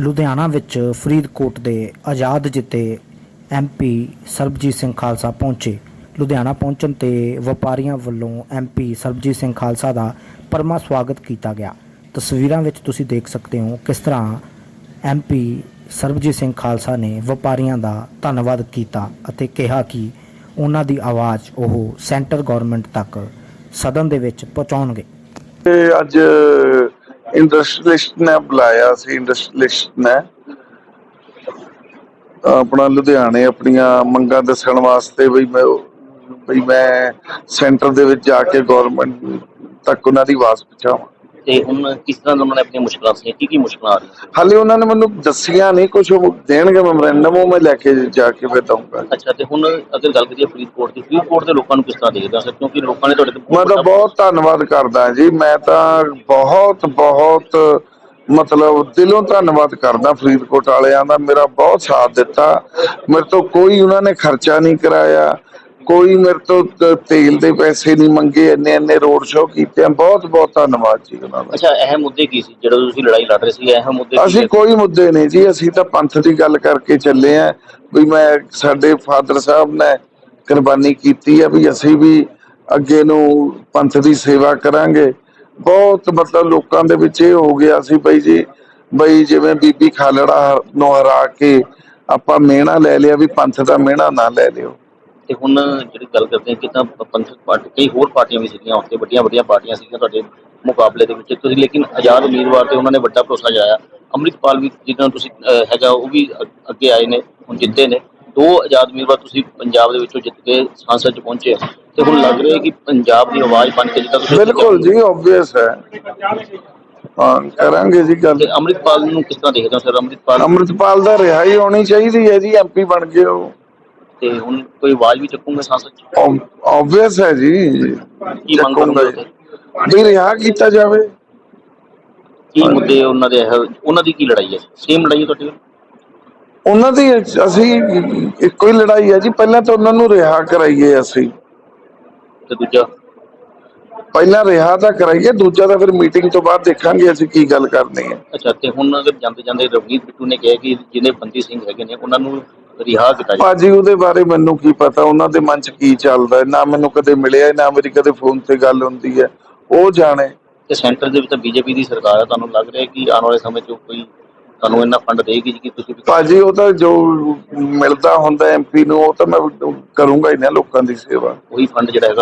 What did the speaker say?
ਲੁਧਿਆਣਾ ਵਿੱਚ ਫਰੀਦਕੋਟ ਦੇ ਆਜ਼ਾਦ ਜਿੱਤੇ ਐਮਪੀ ਸਰਬਜੀਤ ਸਿੰਘ ਖਾਲਸਾ ਪਹੁੰਚੇ। ਲੁਧਿਆਣਾ ਪਹੁੰਚਣ ਤੇ ਵਪਾਰੀਆਂ ਵੱਲੋਂ ਐਮਪੀ ਸਰਬਜੀਤ ਸਿੰਘ ਖਾਲਸਾ ਦਾ ਪਰਮਾ ਸਵਾਗਤ ਕੀਤਾ ਗਿਆ। ਤਸਵੀਰਾਂ ਵਿੱਚ ਤੁਸੀਂ ਦੇਖ ਸਕਦੇ ਹੋ ਕਿਸ ਤਰ੍ਹਾਂ ਐਮਪੀ ਸਰਬਜੀਤ ਸਿੰਘ ਖਾਲਸਾ ਨੇ ਵਪਾਰੀਆਂ ਦਾ ਧੰਨਵਾਦ ਕੀਤਾ ਅਤੇ ਕਿਹਾ ਕਿ ਉਹਨਾਂ ਦੀ ਆਵਾਜ਼ ਉਹ ਸੈਂਟਰ ਗਵਰਨਮੈਂਟ ਤੱਕ ਸਦਨ ਦੇ ਵਿੱਚ ਪਹੁੰਚਾਉਣਗੇ। ਤੇ ਅੱਜ ਇੰਡਸਟਰੀਲਿਸਟ ਨੇ ਬੁਲਾਇਆ ਸੀ ਇੰਡਸਟਰੀਲਿਸਟ ਨੇ। ਆਪਣਾ ਲੁਧਿਆਣੇ ਆਪਣੀਆਂ ਮੰਗਾਂ ਦੱਸਣ ਵਾਸਤੇ ਵੀ ਮੈਂ ਵੀ ਮੈਂ ਸੈਂਟਰ ਦੇ ਵਿੱਚ ਜਾ ਕੇ ਗਵਰਨਮੈਂਟ ਤੱਕ ਉਹਨਾਂ ਦੀ ਆਵਾਜ਼ ਪਹੁੰਚਾਵਾਂ ਤੇ ਹੁਣ ਕਿਸ ਤਰ੍ਹਾਂ ਉਹਨਾਂ ਨੇ ਆਪਣੀਆਂ ਮੁਸ਼ਕਲਾਂ ਸੀ ਕੀ ਕੀ ਮੁਸ਼ਕਲਾਂ ਆ ਰਹੀਆਂ? ਹਾਲੇ ਉਹਨਾਂ ਨੇ ਮੈਨੂੰ ਦੱਸੀਆਂ ਨਹੀਂ ਕੁਝ ਦੇਣਗੇ ਮੈਮੋਰੈਂਡਮ ਉਹ ਮੈਂ ਲੈ ਕੇ ਜਾ ਕੇ ਫਿਰ ਦਊਂਗਾ। ਅੱਛਾ ਤੇ ਹੁਣ ਅਗਰ ਗੱਲ ਕਰੀਏ ਫਰੀਦਕੋਟ ਦੀ ਫਰੀਦਕੋਟ ਦੇ ਲੋਕਾਂ ਨੂੰ ਕਿਸ ਤਰ੍ਹਾਂ ਦੇਖਦੇ ਸਰ ਕਿਉਂਕਿ ਲੋਕਾਂ ਨੇ ਤੁਹਾਡੇ ਤੇ ਮੈਂ ਤਾਂ ਬਹੁਤ ਧੰਨਵਾਦ ਕਰਦਾ ਜੀ ਮੈਂ ਤਾਂ ਬਹੁਤ ਬਹੁਤ ਮਤਲਬ ਦਿਲੋਂ ਧੰਨਵਾਦ ਕਰਦਾ ਫਰੀਦਕੋਟ ਵਾਲਿਆਂ ਦਾ ਮੇਰਾ ਬਹੁਤ ਸਾਥ ਦਿੱਤਾ। ਮੇਰੇ ਤੋਂ ਕੋਈ ਉਹਨਾਂ ਨੇ ਖਰਚਾ ਨਹੀਂ ਕਰਾਇਆ। ਕੋਈ ਮੇਰੇ ਤੋਂ ਤ- ਤੇਲ ਦੇ ਪੈਸੇ ਨਹੀਂ ਮੰਗੇ ਇੰਨੇ ਇੰਨੇ ਰੋਡ ਸ਼ੋਅ ਕੀਤੇ ਆ। ਬਹੁਤ ਬਹੁਤ ਧੰਨਵਾਦ ਜੀ ਉਹਨਾਂ ਦਾ ਅੱਛਾ ਇਹ ਮੁੱਦੇ ਕੀ ਸੀ ਜਿਹੜਾ ਤੁਸੀਂ ਲੜਾਈ ਲੜ ਰਹੇ ਸੀ ਇਹ ਮੁੱਦੇ ਕੀ ਅਸੀਂ? ਕੋਈ ਮੁੱਦੇ ਨਹੀਂ ਜੀ ਅਸੀਂ ਤਾਂ ਪੰਥ ਦੀ ਗੱਲ ਕਰਕੇ ਚੱਲੇ ਆ ਵੀ ਮੈਂ ਸਾਡੇ ਫਾਦਰ ਸਾਹਿਬ ਨੇ ਕੁਰਬਾਨੀ ਕੀਤੀ ਆ ਵੀ ਅਸੀਂ ਵੀ ਅੱਗੇ ਨੂੰ ਪੰਥ ਦੀ ਸੇਵਾ ਕਰਾਂਗੇ ਬਹੁਤ ਮਤਲਬ ਲੋਕਾਂ ਦੇ ਵਿੱਚ ਇਹ ਹੋ ਗਿਆ ਸੀ ਬਈ ਜੀ ਬਈ ਜਿਵੇਂ ਬੀਬੀ ਖਾਲੜਾ ਨੂੰ ਹਰਾ ਕੇ ਆਪਾਂ ਮਿਹਣਾ ਲੈ ਲਿਆ ਵੀ ਪੰਥ ਦਾ ਮਿਹਣਾ ਨਾ ਲੈ ਲਿਓ ਤੇ ਹੁਣ ਜਿਹੜੀ ਗੱਲ ਕਰਦੇ ਹਾਂ ਕਿ ਤਾਂ ਪੰਥਕ ਪਾਰਟੀ ਕਈ ਹੋਰ ਪਾਰਟੀਆਂ ਵੀ ਸੀਗੀਆਂ ਉੱਥੇ ਵੱਡੀਆਂ ਵੱਡੀਆਂ ਪਾਰਟੀਆਂ ਸੀਗੀਆਂ ਤੁਹਾਡੇ ਮੁਕਾਬਲੇ ਦੇ ਵਿੱਚ। ਤੁਸੀਂ ਲੇਕਿਨ ਆਜ਼ਾਦ ਉਮੀਦਵਾਰ ਤੇ ਉਹਨਾਂ ਨੇ ਵੱਡਾ ਭਰੋਸਾ ਜਤਾਇਆ ਅੰਮ੍ਰਿਤਪਾਲ ਵੀ ਜਿਹਨਾਂ ਤੁਸੀਂ ਹੈਗਾ ਉਹ ਵੀ ਅੱਗੇ ਆਏ ਨੇ ਹੁਣ ਜਿੱਤੇ ਨੇ। ਦੋ ਆਜ਼ਾਦ ਉਮੀਦਵਾਰ ਤੁਸੀਂ ਪੰਜਾਬ ਦੇ ਵਿੱਚੋਂ ਜਿੱਤ ਕੇ ਸੰਸਦ 'ਚ ਪਹੁੰਚੇ। ਤੇ ਹੁਣ ਲੱਗ ਰਿਹਾ ਕਿ ਪੰਜਾਬ ਦੀ ਆਵਾਜ਼ ਬਣ ਕੇ ਜਿੱਦਾਂ ਤੁਸੀਂ ਬਿਲਕੁਲ ਜੀ ਆਬਵੀਅਸ ਹੈ। ਹਾਂ ਕਰਾਂਗੇ ਜੀ ਗੱਲ। ਤੇ ਅੰਮ੍ਰਿਤਪਾਲ ਨੂੰ ਕਿਸ ਤਰ੍ਹਾਂ ਦੇਖਦੇ ਹੋ ਸਰ? ਅੰਮ੍ਰਿਤਪਾਲ ਅੰਮ੍ਰਿਤਪਾਲ ਦਾ ਰਿਹਾਈ ਹੋਣੀ ਚਾਹੀਦੀ ਹੈ ਜੀ ਐਮਪੀ ਬਣ ਗਏ ਉਹ। ਤੇ ਹੁਣ ਕੋਈ ਆਵਾਜ਼ ਵੀ ਚੱਕੂਗੇ ਸੰਸਦ 'ਚ ਆਬਵੀਅਸ ਹੈ ਜੀ। ਕੀ ਮੰਗ ਕਰੋਗੇ ਚੱਕੂੰਗਾ ਜੀ। ਵੀ ਰਿਹਾ ਕੀਤਾ ਜਾਵੇ। ਕੀ ਮੁੱਦੇ ਉਹਨਾਂ ਦੇ ਉਹਨਾਂ ਦੀ ਕੀ ਲੜਾਈ ਹੈ? ਸੇਮ ਲੜਾਈ ਹੈ ਤੁਹਾਡੀ? ਉਹਨਾਂ ਦੀ ਅਸੀਂ ਇੱਕੋ ਹੀ ਲੜਾਈ ਹੈ ਜੀ। ਪਹਿਲਾਂ ਤਾਂ ਉਹਨਾਂ ਨੂੰ ਰਿਹਾ ਕਰਾਈਏ ਅਸੀਂ। ਤੇ ਦੂਜਾ? ਪਹਿਲਾਂ ਰਿਹਾ ਤਾਂ ਕਰਾਈਏ ਦੂਜਾ ਤਾਂ ਫਿਰ ਮੀਟਿੰਗ ਤੋਂ ਬਾਅਦ ਦੇਖਾਂਗੇ ਅਸੀਂ ਕੀ ਗੱਲ ਕਰਨੀ ਹੈ। ਅੱਛਾ ਤੇ ਹੁਣ ਅਗਰ ਜਾਂਦੇ ਜਾਂਦੇ ਰਵਨੀਤ ਬਿੱਟੂ ਨੇ ਕਿਹਾ ਕਿ ਜਿਹਨੇ ਬੰਦੀ ਸਿੰਘ ਹੈਗੇ ਨੇ ਉਹਨਾਂ ਨੂੰ ਰਿਹਾ ਕੀਤਾ ਭਾਜੀ ਉਹਦੇ ਬਾਰੇ ਮੈਨੂੰ ਕੀ ਪਤਾ? ਉਹਨਾਂ ਦੇ ਮਨ 'ਚ ਕੀ ਚੱਲਦਾ? ਹੈ ਨਾ ਮੈਨੂੰ ਕਦੇ ਮਿਲਿਆ ਨਾ ਮੇਰੀ ਕਦੇ ਫੋਨ ਤੇ ਗੱਲ ਹੁੰਦੀ ਹੈ। ਉਹ ਜਾਣੇ। ਤੇ ਸੈਂਟਰ ਦੇ ਵਿੱਚ ਤਾਂ ਬੀਜੇਪੀ ਦੀ ਸਰਕਾਰ ਹੈ ਤੁਹਾਨੂੰ ਲੱਗ ਰਿਹਾ ਕਿ ਆਉਣ ਵਾਲੇ ਸਮੇਂ 'ਚ ਕੋਈ ਤੁਹਾਨੂੰ ਇੰਨਾ ਫੰਡ ਦੇਗੀ ਕਿ ਤੁਸੀਂ ਭਾਜੀ ਉਹ ਤਾਂ ਜੋ ਮਿਲਦਾ ਹੁੰਦਾ ਐਮਪੀ ਨੂੰ ਉਹ ਤਾਂ ਮੈਂ ਕਰੂੰਗਾ ਹੀ ਨਾ ਲੋਕਾਂ ਦੀ ਸੇਵਾ। ਉਹੀ ਫੰਡ ਜਿਹੜਾ ਹੈਗਾ।